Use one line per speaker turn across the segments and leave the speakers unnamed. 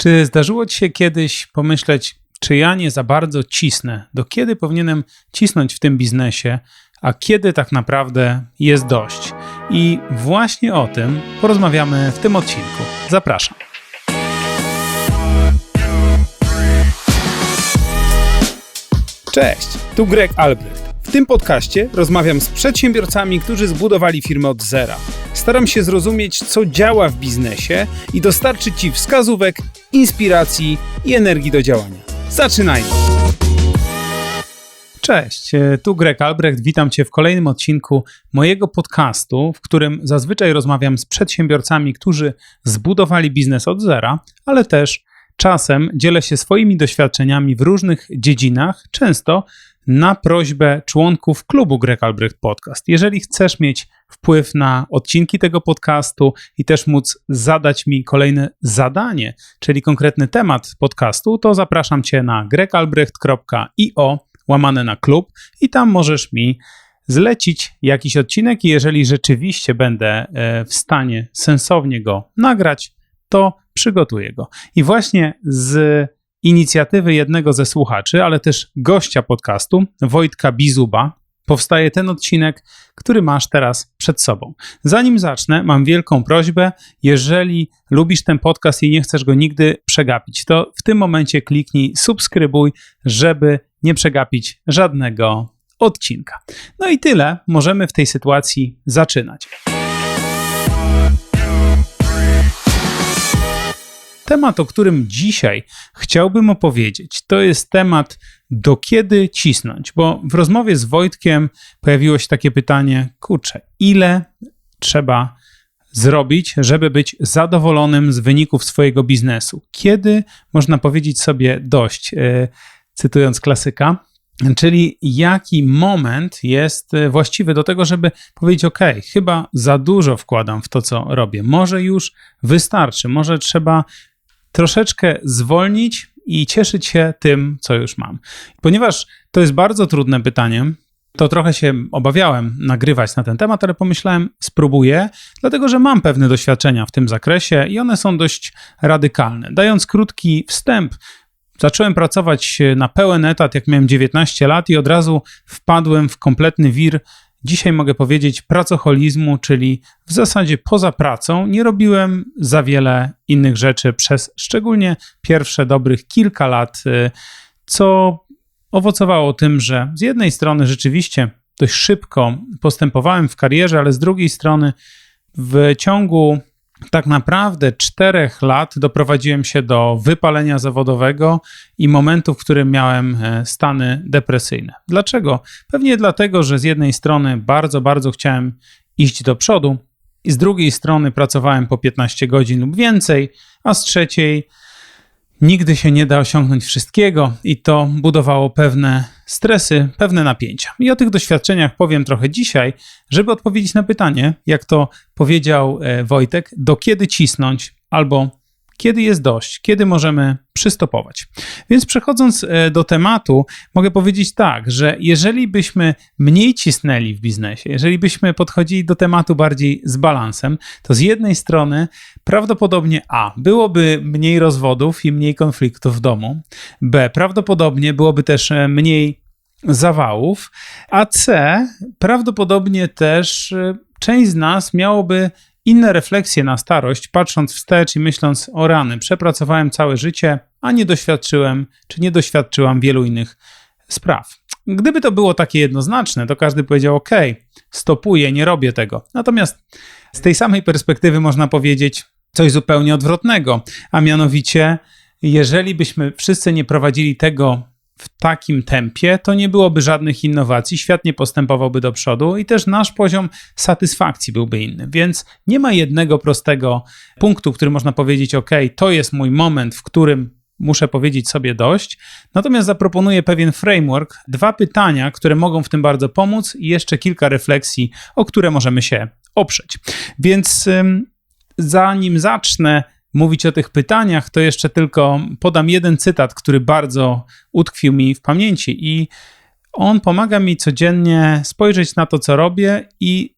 Czy zdarzyło ci się kiedyś pomyśleć, czy ja nie za bardzo cisnę? Do kiedy powinienem cisnąć w tym biznesie, a kiedy tak naprawdę jest dość? I właśnie o tym porozmawiamy w tym odcinku. Zapraszam. Cześć, tu Greg Albrecht. W tym podcaście rozmawiam z przedsiębiorcami, którzy zbudowali firmę od zera. Staram się zrozumieć, co działa w biznesie i dostarczyć Ci wskazówek, inspiracji i energii do działania. Zaczynajmy! Cześć, e, tu Greg Albrecht. Witam Cię w kolejnym odcinku mojego podcastu, w którym zazwyczaj rozmawiam z przedsiębiorcami, którzy zbudowali biznes od zera, ale też czasem dzielę się swoimi doświadczeniami w różnych dziedzinach, często na prośbę członków klubu Greg Albrecht Podcast. Jeżeli chcesz mieć wpływ na odcinki tego podcastu i też móc zadać mi kolejne zadanie, czyli konkretny temat podcastu, to zapraszam Cię na gregalbrecht.io łamane na klub i tam możesz mi zlecić jakiś odcinek i jeżeli rzeczywiście będę e, w stanie sensownie go nagrać, to przygotuję go. I właśnie z inicjatywy jednego ze słuchaczy, ale też gościa podcastu, Wojtka Bizuba, powstaje ten odcinek, który masz teraz przed sobą. Zanim zacznę, mam wielką prośbę, jeżeli lubisz ten podcast i nie chcesz go nigdy przegapić, to w tym momencie kliknij subskrybuj, żeby nie przegapić żadnego odcinka. No i tyle, możemy w tej sytuacji zaczynać. Temat, o którym dzisiaj chciałbym opowiedzieć, to jest temat, do kiedy cisnąć, bo w rozmowie z Wojtkiem pojawiło się takie pytanie: kurczę, ile trzeba zrobić, żeby być zadowolonym z wyników swojego biznesu? Kiedy można powiedzieć sobie dość, e, cytując klasyka? Czyli jaki moment jest e, właściwy do tego, żeby powiedzieć: OK, chyba za dużo wkładam w to, co robię. Może już wystarczy, może trzeba troszeczkę zwolnić i cieszyć się tym, co już mam. Ponieważ to jest bardzo trudne pytanie, to trochę się obawiałem nagrywać na ten temat, ale pomyślałem, spróbuję, dlatego że mam pewne doświadczenia w tym zakresie i one są dość radykalne. Dając krótki wstęp, zacząłem pracować na pełen etat, jak miałem 19 lat, i od razu wpadłem w kompletny wir Dzisiaj mogę powiedzieć pracoholizmu, czyli w zasadzie poza pracą nie robiłem za wiele innych rzeczy przez szczególnie pierwsze dobrych kilka lat, y, co owocowało tym, że z jednej strony rzeczywiście dość szybko postępowałem w karierze, ale z drugiej strony w ciągu tak naprawdę czterech lat doprowadziłem się do wypalenia zawodowego i momentu, w którym miałem e, stany depresyjne. Dlaczego? Pewnie dlatego, że z jednej strony bardzo, bardzo chciałem iść do przodu, i z drugiej strony pracowałem po 15 godzin lub więcej, a z trzeciej Nigdy się nie da osiągnąć wszystkiego i to budowało pewne stresy, pewne napięcia. I o tych doświadczeniach powiem trochę dzisiaj, żeby odpowiedzieć na pytanie, jak to powiedział e, Wojtek, do kiedy cisnąć albo kiedy jest dość, kiedy możemy przystopować. Więc przechodząc e, do tematu, mogę powiedzieć tak, że jeżeli byśmy mniej cisnęli w biznesie, jeżeli byśmy podchodzili do tematu bardziej z balansem, to z jednej strony prawdopodobnie A byłoby mniej rozwodów i mniej konfliktów w domu, B prawdopodobnie byłoby też e, mniej zawałów, a C prawdopodobnie też e, część z nas miałoby inne refleksje na starość, patrząc wstecz i myśląc o rany. Przepracowałem całe życie, a nie doświadczyłem, czy nie doświadczyłam wielu innych spraw. Gdyby to było takie jednoznaczne, to każdy powiedział: OK, stopuję, nie robię tego. Natomiast z tej samej perspektywy można powiedzieć coś zupełnie odwrotnego, a mianowicie, jeżeli byśmy wszyscy nie prowadzili tego w takim tempie, to nie byłoby żadnych innowacji, świat nie postępowałby do przodu i też nasz poziom satysfakcji byłby inny. Więc nie ma jednego prostego punktu, w którym można powiedzieć: OK, to jest mój moment, w którym muszę powiedzieć sobie dość. Natomiast zaproponuję pewien framework, dwa pytania, które mogą w tym bardzo pomóc i jeszcze kilka refleksji, o które możemy się oprzeć. Więc zanim zacznę, mówić o tych pytaniach, to jeszcze tylko podam jeden cytat, który bardzo utkwił mi w pamięci i on pomaga mi codziennie spojrzeć na to, co robię i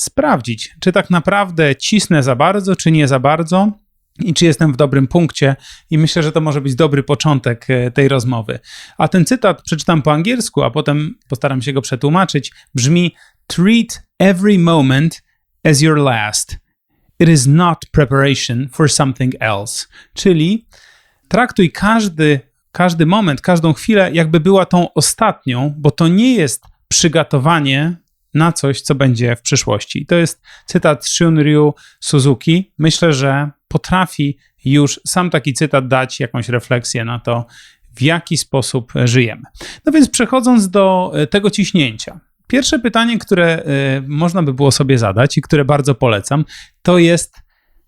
sprawdzić, czy tak naprawdę cisnę za bardzo, czy nie za bardzo. i czy jestem w dobrym punkcie. I myślę, że to może być dobry początek e, tej rozmowy. A ten cytat przeczytam po angielsku, a potem postaram się go przetłumaczyć. Brzmi: Treat every moment as your last. It is not preparation for something else. Czyli traktuj każdy, każdy moment, każdą chwilę, jakby była tą ostatnią, bo to nie jest przygotowanie na coś, co będzie w przyszłości. To jest cytat Shunryu Suzuki. Myślę, że potrafi już sam taki cytat dać jakąś refleksję na to, w jaki sposób żyjemy. No więc przechodząc do e, tego ciśnięcia. Pierwsze pytanie, które e, można by było sobie zadać i które bardzo polecam, to jest: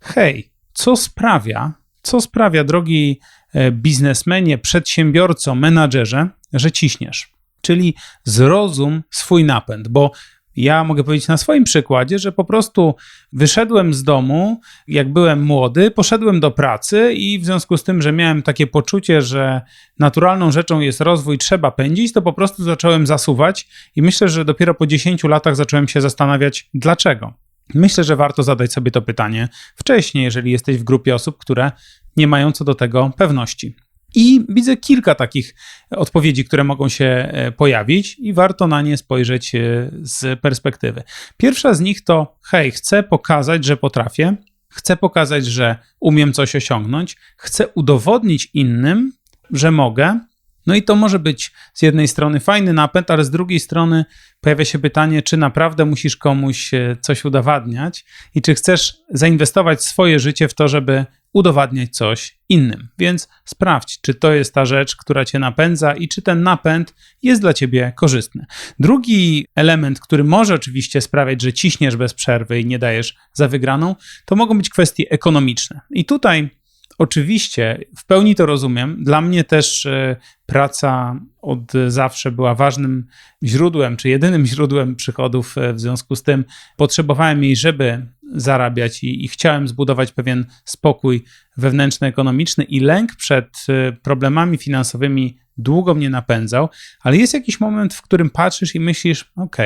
hej, co sprawia, co sprawia, drogi e, biznesmenie, przedsiębiorco, menadżerze, że ciśniesz? Czyli zrozum swój napęd, bo ja mogę powiedzieć na swoim przykładzie, że po prostu wyszedłem z domu, jak byłem młody, poszedłem do pracy i w związku z tym, że miałem takie poczucie, że naturalną rzeczą jest rozwój, trzeba pędzić, to po prostu zacząłem zasuwać i myślę, że dopiero po 10 latach zacząłem się zastanawiać, dlaczego. Myślę, że warto zadać sobie to pytanie wcześniej, jeżeli jesteś w grupie osób, które nie mają co do tego pewności. I widzę kilka takich odpowiedzi, które mogą się e, pojawić, i warto na nie spojrzeć e, z perspektywy. Pierwsza z nich to: hej, chcę pokazać, że potrafię, chcę pokazać, że umiem coś osiągnąć, chcę udowodnić innym, że mogę. No i to może być z jednej strony fajny napęd, ale z drugiej strony pojawia się pytanie, czy naprawdę musisz komuś e, coś udowadniać i czy chcesz zainwestować swoje życie w to, żeby udowadniać coś innym. Więc sprawdź, czy to jest ta rzecz, która cię napędza i czy ten napęd jest dla ciebie korzystny. Drugi element, który może oczywiście sprawiać, że ciśniesz bez przerwy i nie dajesz za wygraną, to mogą być kwestie ekonomiczne. I tutaj Oczywiście, w pełni to rozumiem. Dla mnie też e, praca od zawsze była ważnym źródłem, czy jedynym źródłem przychodów. E, w związku z tym potrzebowałem jej, żeby zarabiać i, i chciałem zbudować pewien spokój wewnętrzno-ekonomiczny i lęk przed e, problemami finansowymi długo mnie napędzał, ale jest jakiś moment, w którym patrzysz i myślisz, ok,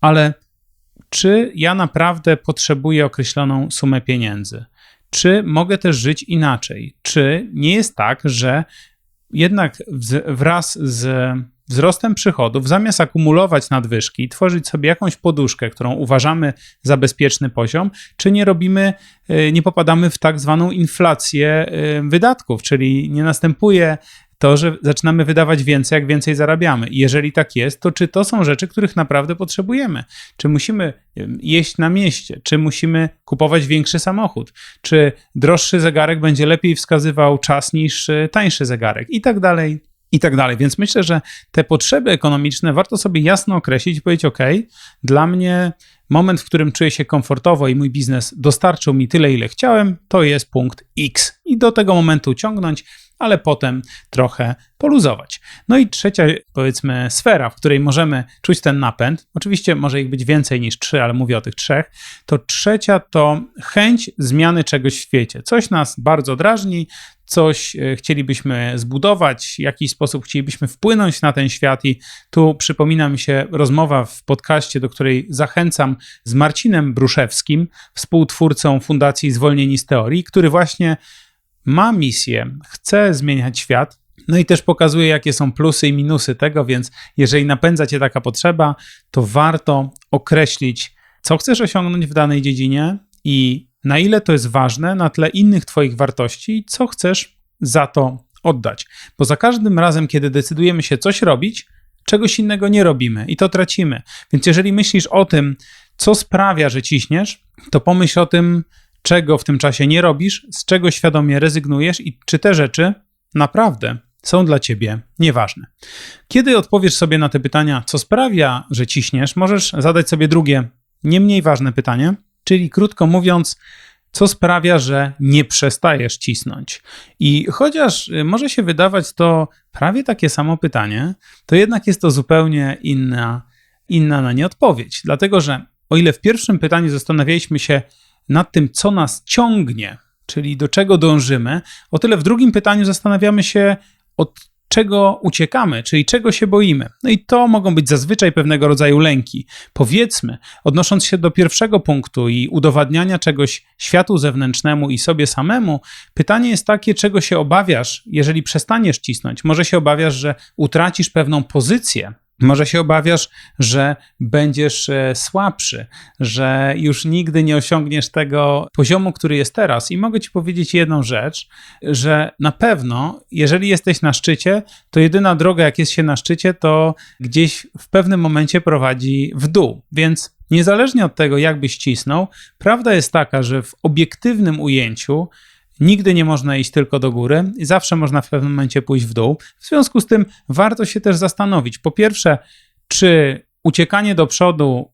ale czy ja naprawdę potrzebuję określoną sumę pieniędzy? Czy mogę też żyć inaczej? Czy nie jest tak, że jednak wraz z wzrostem przychodów, zamiast akumulować nadwyżki, tworzyć sobie jakąś poduszkę, którą uważamy za bezpieczny poziom, czy nie robimy, e, nie popadamy w tak zwaną inflację e, wydatków, czyli nie następuje to, że zaczynamy wydawać więcej, jak więcej zarabiamy. I jeżeli tak jest, to czy to są rzeczy, których naprawdę potrzebujemy? Czy musimy jeść na mieście? Czy musimy kupować większy samochód? Czy droższy zegarek będzie lepiej wskazywał czas niż e, tańszy zegarek? I tak dalej, i tak dalej. Więc myślę, że te potrzeby ekonomiczne warto sobie jasno określić i powiedzieć: OK, dla mnie moment, w którym czuję się komfortowo i mój biznes dostarczył mi tyle, ile chciałem, to jest punkt X. I do tego momentu ciągnąć ale potem trochę poluzować. No i trzecia, powiedzmy, sfera, w której możemy czuć ten napęd, oczywiście może ich być więcej niż trzy, ale mówię o tych trzech, to trzecia to chęć zmiany czegoś w świecie. Coś nas bardzo drażni, coś e, chcielibyśmy zbudować, w jakiś sposób chcielibyśmy wpłynąć na ten świat. I tu przypomina mi się rozmowa w podcaście, do której zachęcam z Marcinem Bruszewskim, współtwórcą Fundacji Zwolnieni z Teorii, który właśnie ma misję, chce zmieniać świat, no i też pokazuje, jakie są plusy i minusy tego, więc jeżeli napędza cię taka potrzeba, to warto określić, co chcesz osiągnąć w danej dziedzinie i na ile to jest ważne na tle innych Twoich wartości i co chcesz za to oddać. Bo za każdym razem, kiedy decydujemy się coś robić, czegoś innego nie robimy i to tracimy. Więc jeżeli myślisz o tym, co sprawia, że ciśniesz, to pomyśl o tym, czego w tym czasie nie robisz, z czego świadomie rezygnujesz i czy te rzeczy naprawdę są dla ciebie nieważne. Kiedy odpowiesz sobie na te pytania, co sprawia, że ciśniesz, możesz zadać sobie drugie, nie mniej ważne pytanie, czyli krótko mówiąc, co sprawia, że nie przestajesz cisnąć. I chociaż y, może się wydawać to prawie takie samo pytanie, to jednak jest to zupełnie inna, inna na nie odpowiedź. Dlatego, że o ile w pierwszym pytaniu zastanawialiśmy się, nad tym, co nas ciągnie, czyli do czego dążymy, o tyle w drugim pytaniu zastanawiamy się, od czego uciekamy, czyli czego się boimy. No i to mogą być zazwyczaj pewnego rodzaju lęki. Powiedzmy, odnosząc się do pierwszego punktu i udowadniania czegoś światu zewnętrznemu i sobie samemu, pytanie jest takie, czego się obawiasz, jeżeli przestaniesz cisnąć. Może się obawiasz, że utracisz pewną pozycję może się obawiasz, że będziesz e, słabszy, że już nigdy nie osiągniesz tego poziomu, który jest teraz. I mogę Ci powiedzieć jedną rzecz, że na pewno, jeżeli jesteś na szczycie, to jedyna droga, jak jest się na szczycie, to gdzieś w pewnym momencie prowadzi w dół. Więc niezależnie od tego, jak byś cisnął, prawda jest taka, że w obiektywnym ujęciu Nigdy nie można iść tylko do góry i zawsze można w pewnym momencie pójść w dół. W związku z tym warto się też zastanowić. Po pierwsze, czy uciekanie do przodu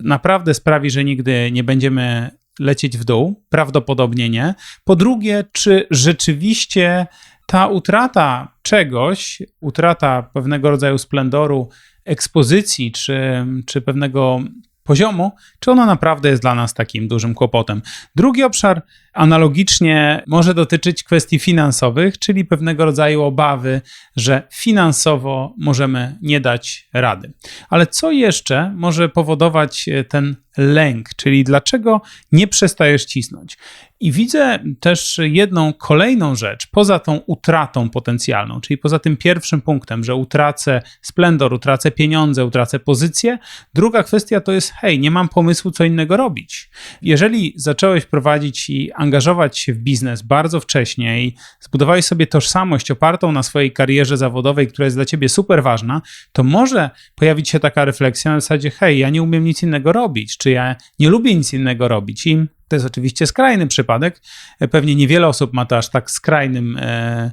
naprawdę sprawi, że nigdy nie będziemy lecieć w dół? Prawdopodobnie nie. Po drugie, czy rzeczywiście ta utrata czegoś, utrata pewnego rodzaju splendoru, ekspozycji, czy, czy pewnego poziomu, czy ono naprawdę jest dla nas takim dużym kłopotem. Drugi obszar analogicznie może dotyczyć kwestii finansowych, czyli pewnego rodzaju obawy, że finansowo możemy nie dać rady. Ale co jeszcze może powodować ten lęk, czyli dlaczego nie przestajesz cisnąć? I widzę też jedną kolejną rzecz, poza tą utratą potencjalną, czyli poza tym pierwszym punktem, że utracę splendor, utracę pieniądze, utracę pozycję. Druga kwestia to jest, hej, nie mam pomysłu, co innego robić. Jeżeli zacząłeś prowadzić i się w biznes bardzo wcześnie i zbudowałeś sobie tożsamość opartą na swojej karierze zawodowej, która jest dla ciebie super ważna, to może pojawić się taka refleksja na zasadzie, hej, ja nie umiem nic innego robić, czy ja nie lubię nic innego robić. I to jest oczywiście skrajny przypadek. Pewnie niewiele osób ma to aż tak skrajnym e,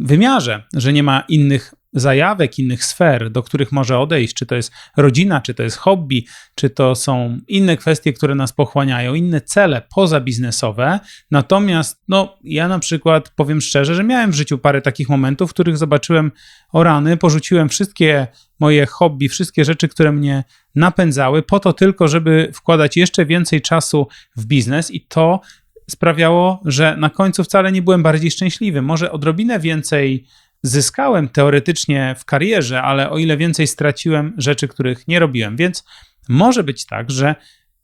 wymiarze, że nie ma innych zajawek, innych sfer, do których może odejść, czy to jest rodzina, czy to jest hobby, czy to są inne kwestie, które nas pochłaniają, inne cele pozabiznesowe. Natomiast, no, ja na przykład powiem szczerze, że miałem w życiu parę takich momentów, w których zobaczyłem o rany, porzuciłem wszystkie moje hobby, wszystkie rzeczy, które mnie napędzały, po to tylko, żeby wkładać jeszcze więcej czasu w biznes i to sprawiało, że na końcu wcale nie byłem bardziej szczęśliwy. Może odrobinę więcej zyskałem teoretycznie w karierze, ale o ile więcej straciłem rzeczy, których nie robiłem. Więc może być tak, że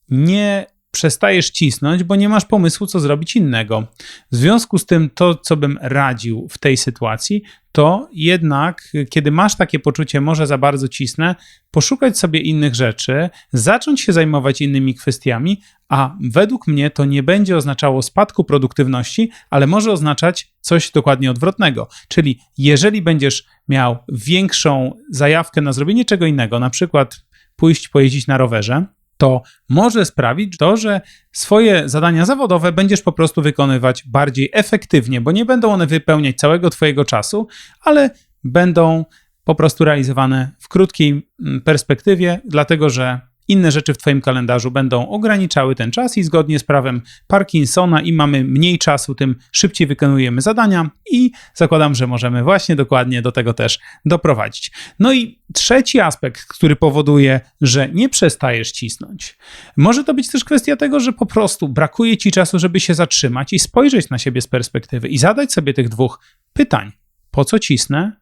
nie przestajesz cisnąć, bo nie masz pomysłu, co zrobić innego. W związku z tym, to, co bym radził w tej sytuacji, to jednak, kiedy masz takie poczucie, może za bardzo cisnę, poszukać sobie innych rzeczy, zacząć się zajmować innymi kwestiami, a według mnie to nie będzie oznaczało spadku produktywności, ale może oznaczać coś dokładnie odwrotnego. Czyli jeżeli będziesz miał większą zajawkę na zrobienie czego innego, na przykład pójść pojeździć na rowerze, to może sprawić to, że swoje zadania zawodowe będziesz po prostu wykonywać bardziej efektywnie, bo nie będą one wypełniać całego Twojego czasu, ale będą po prostu realizowane w krótkiej mm, perspektywie, dlatego że inne rzeczy w Twoim kalendarzu będą ograniczały ten czas i zgodnie z prawem Parkinsona, im mamy mniej czasu, tym szybciej wykonujemy zadania i zakładam, że możemy właśnie dokładnie do tego też doprowadzić. No i trzeci aspekt, który powoduje, że nie przestajesz cisnąć. Może to być też kwestia tego, że po prostu brakuje Ci czasu, żeby się zatrzymać i spojrzeć na siebie z perspektywy i zadać sobie tych dwóch pytań. Po co cisnę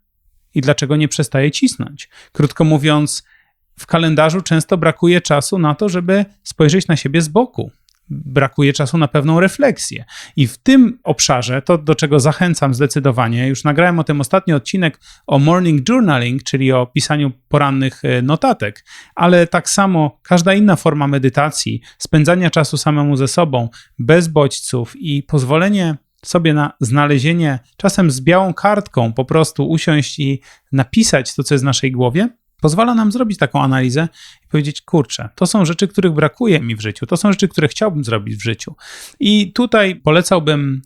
i dlaczego nie przestaję cisnąć? Krótko mówiąc, w kalendarzu często brakuje czasu na to, żeby spojrzeć na siebie z boku. Brakuje czasu na pewną refleksję. I w tym obszarze, to do czego zachęcam zdecydowanie, już nagrałem o tym ostatni odcinek o morning journaling, czyli o pisaniu porannych e, notatek, ale tak samo każda inna forma medytacji, spędzania czasu samemu ze sobą, bez bodźców i pozwolenie sobie na znalezienie, czasem z białą kartką, po prostu usiąść i napisać to, co jest w naszej głowie, pozwala nam zrobić taką analizę i powiedzieć: Kurczę, to są rzeczy, których brakuje mi w życiu, to są rzeczy, które chciałbym zrobić w życiu. I tutaj polecałbym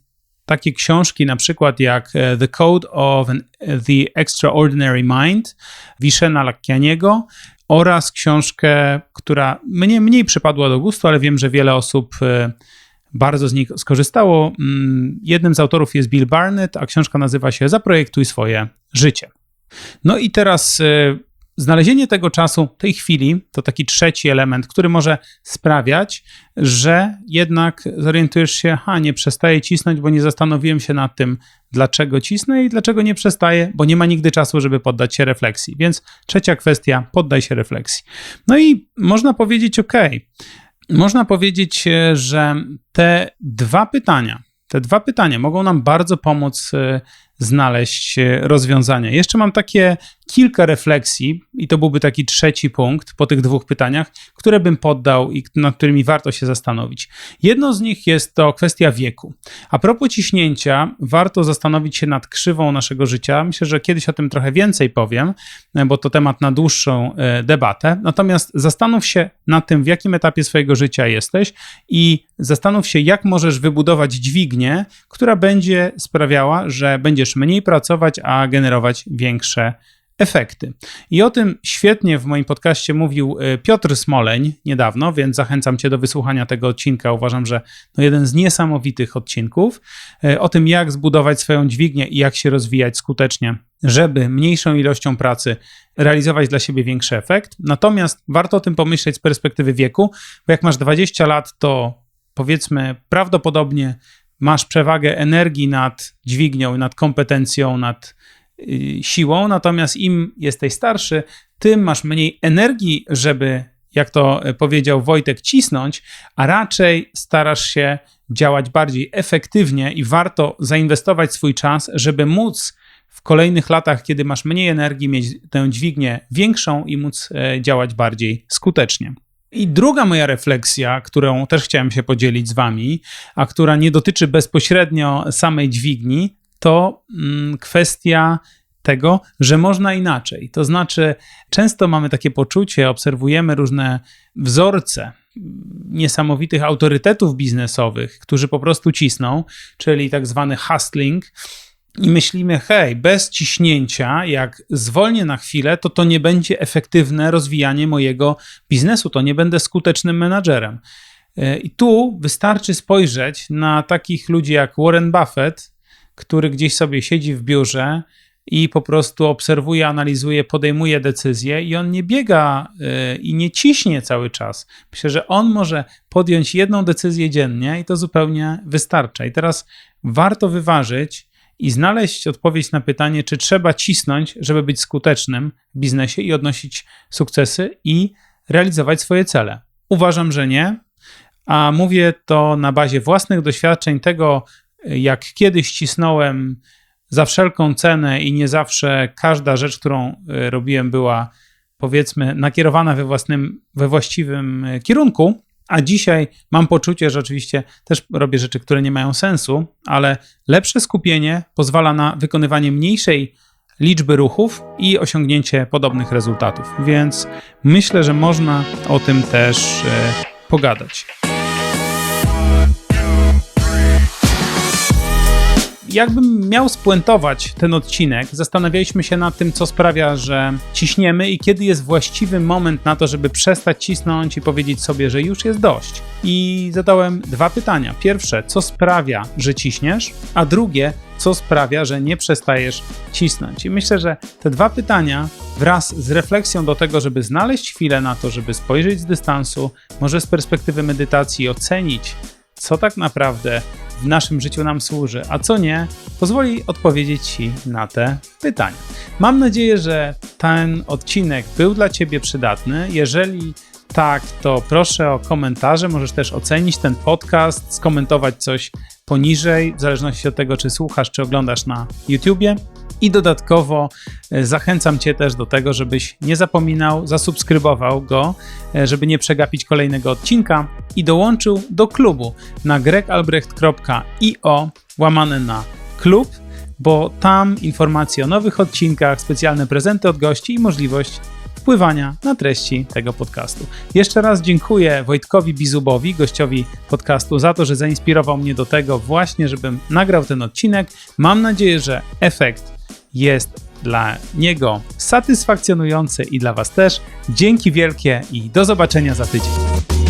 takie książki, na przykład jak e, The Code of an, the Extraordinary Mind Vishena Lakkianiego oraz książkę, która mnie mniej przypadła do gustu, ale wiem, że wiele osób e, bardzo z nich skorzystało. Mm, jednym z autorów jest Bill Barnett, a książka nazywa się Zaprojektuj swoje życie. No i teraz e, znalezienie tego czasu, tej chwili, to taki trzeci element, który może sprawiać, że jednak zorientujesz się, ha, nie przestaję cisnąć, bo nie zastanowiłem się nad tym, dlaczego cisnę i dlaczego nie przestaję, bo nie ma nigdy czasu, żeby poddać się refleksji. Więc trzecia kwestia, poddaj się refleksji. No i można powiedzieć, ok, można powiedzieć, że te dwa pytania, te dwa pytania mogą nam bardzo pomóc e, znaleźć e, rozwiązania. Jeszcze mam takie kilka refleksji, i to byłby taki trzeci punkt po tych dwóch pytaniach, które bym poddał i nad którymi warto się zastanowić. Jedno z nich jest to kwestia wieku. A propos ciśnięcia, warto zastanowić się nad krzywą naszego życia. Myślę, że kiedyś o tym trochę więcej powiem, bo to temat na dłuższą e, debatę. Natomiast zastanów się nad tym, w jakim etapie swojego życia jesteś i zastanów się, jak możesz wybudować dźwignię, która będzie sprawiała, że będziesz mniej pracować, a generować większe efekty. I o tym świetnie w moim podcaście mówił e, Piotr Smoleń niedawno, więc zachęcam Cię do wysłuchania tego odcinka. Uważam, że no jeden z niesamowitych odcinków e, o tym, jak zbudować swoją dźwignię i jak się rozwijać skutecznie, żeby mniejszą ilością pracy realizować dla siebie większy efekt. Natomiast warto o tym pomyśleć z perspektywy wieku, bo jak masz 20 lat, to powiedzmy prawdopodobnie masz przewagę energii nad dźwignią, nad kompetencją, nad Y, siłą, natomiast im jesteś starszy, tym masz mniej energii, żeby, jak to powiedział Wojtek, cisnąć, a raczej starasz się działać bardziej efektywnie i warto zainwestować swój czas, żeby móc w kolejnych latach, kiedy masz mniej energii, mieć tę dźwignię większą i móc e, działać bardziej skutecznie. I druga moja refleksja, którą też chciałem się podzielić z Wami, a która nie dotyczy bezpośrednio samej dźwigni, to mm, kwestia tego, że można inaczej. To znaczy, często mamy takie poczucie, obserwujemy różne wzorce niesamowitych autorytetów biznesowych, którzy po prostu cisną, czyli tak zwany hustling. I myślimy, hej, bez ciśnięcia, jak zwolnię na chwilę, to to nie będzie efektywne rozwijanie mojego biznesu, to nie będę skutecznym menadżerem. E, I tu wystarczy spojrzeć na takich ludzi jak Warren Buffett, który gdzieś sobie siedzi w biurze i po prostu obserwuje, analizuje, podejmuje decyzje i on nie biega y, i nie ciśnie cały czas. Myślę, że on może podjąć jedną decyzję dziennie i to zupełnie wystarcza. I teraz warto wyważyć i znaleźć odpowiedź na pytanie, czy trzeba cisnąć, żeby być skutecznym w biznesie i odnosić sukcesy i realizować swoje cele. Uważam, że nie, a mówię to na bazie własnych doświadczeń tego, jak kiedyś cisnąłem za wszelką cenę i nie zawsze każda rzecz, którą e, robiłem, była powiedzmy nakierowana we, własnym, we właściwym e, kierunku. A dzisiaj mam poczucie, że oczywiście też robię rzeczy, które nie mają sensu, ale lepsze skupienie pozwala na wykonywanie mniejszej liczby ruchów i osiągnięcie podobnych rezultatów. Więc myślę, że można o tym też e, pogadać. Jakbym miał spuentować ten odcinek, zastanawialiśmy się nad tym, co sprawia, że ciśniemy i kiedy jest właściwy moment na to, żeby przestać cisnąć i powiedzieć sobie, że już jest dość. I zadałem dwa pytania. Pierwsze, co sprawia, że ciśniesz, a drugie, co sprawia, że nie przestajesz cisnąć. I myślę, że te dwa pytania wraz z refleksją do tego, żeby znaleźć chwilę na to, żeby spojrzeć z dystansu, może z perspektywy medytacji ocenić, co tak naprawdę w naszym życiu nam służy, a co nie, pozwoli odpowiedzieć Ci na te pytania. Mam nadzieję, że ten odcinek był dla Ciebie przydatny. Jeżeli tak, to proszę o komentarze. Możesz też ocenić ten podcast, skomentować coś poniżej, w zależności od tego, czy słuchasz, czy oglądasz na YouTubie. I dodatkowo e, zachęcam Cię też do tego, żebyś nie zapominał, zasubskrybował go, e, żeby nie przegapić kolejnego odcinka i dołączył do klubu na gregalbrecht.io łamane na klub, bo tam informacje o nowych odcinkach, specjalne prezenty od gości i możliwość wpływania na treści tego podcastu. Jeszcze raz dziękuję Wojtkowi Bizubowi, gościowi podcastu, za to, że zainspirował mnie do tego właśnie, żebym nagrał ten odcinek. Mam nadzieję, że efekt jest dla niego satysfakcjonujący i dla Was też. Dzięki wielkie i do zobaczenia za tydzień.